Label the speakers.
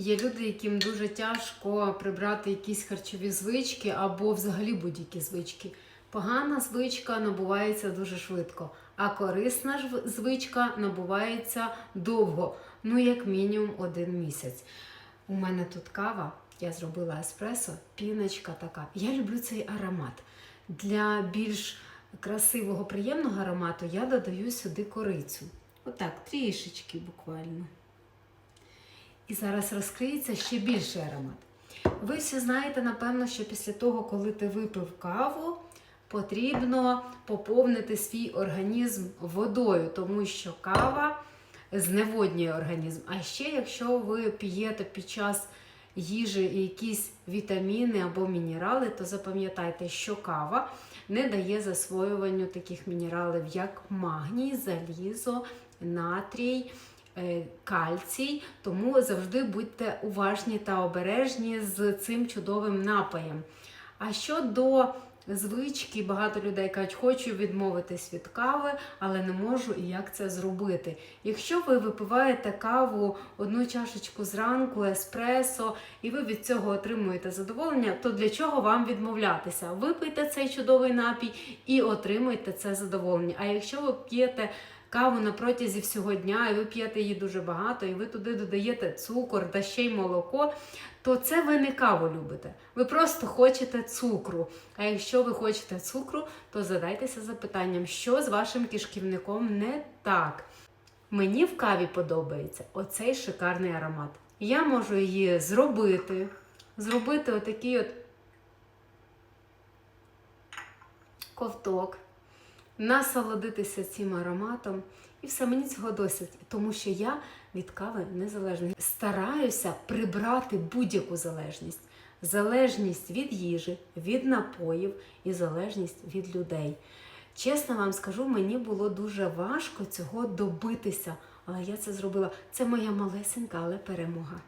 Speaker 1: Є люди, яким дуже тяжко прибрати якісь харчові звички або взагалі будь-які звички. Погана звичка набувається дуже швидко, а корисна звичка набувається довго, ну як мінімум один місяць. У мене тут кава, я зробила еспресо, піночка така. Я люблю цей аромат. Для більш красивого, приємного аромату я додаю сюди корицю. Отак, трішечки буквально. І зараз розкриється ще більший аромат. Ви всі знаєте, напевно, що після того, коли ти випив каву, потрібно поповнити свій організм водою, тому що кава зневоднює організм. А ще, якщо ви п'єте під час їжі якісь вітаміни або мінерали, то запам'ятайте, що кава не дає засвоюванню таких мінералів, як магній, залізо, натрій. Е, Кальцій, тому завжди будьте уважні та обережні з цим чудовим напоєм. А щодо звички, багато людей кажуть, хочу відмовитись від кави, але не можу і як це зробити. Якщо ви випиваєте каву одну чашечку зранку, еспресо, і ви від цього отримуєте задоволення, то для чого вам відмовлятися? Випийте цей чудовий напій і отримуйте це задоволення. А якщо ви п'єте каву на протязі всього дня, і ви п'єте її дуже багато, і ви туди додаєте цукор та ще й молоко, то це ви не каву любите. Ви просто хочете цукру. А якщо ви хочете цукру, то задайтеся запитанням, що з вашим кишківником не так. Мені в каві подобається оцей шикарний аромат. Я можу її зробити, зробити отакий от ковток, насолодитися цим ароматом. І все мені цього досить, тому що я від кави незалежна. Стараюся прибрати будь-яку залежність. Залежність від їжі, від напоїв і залежність від людей. Чесно вам скажу, мені було дуже важко цього добитися, але я це зробила. Це моя малесенька, але перемога.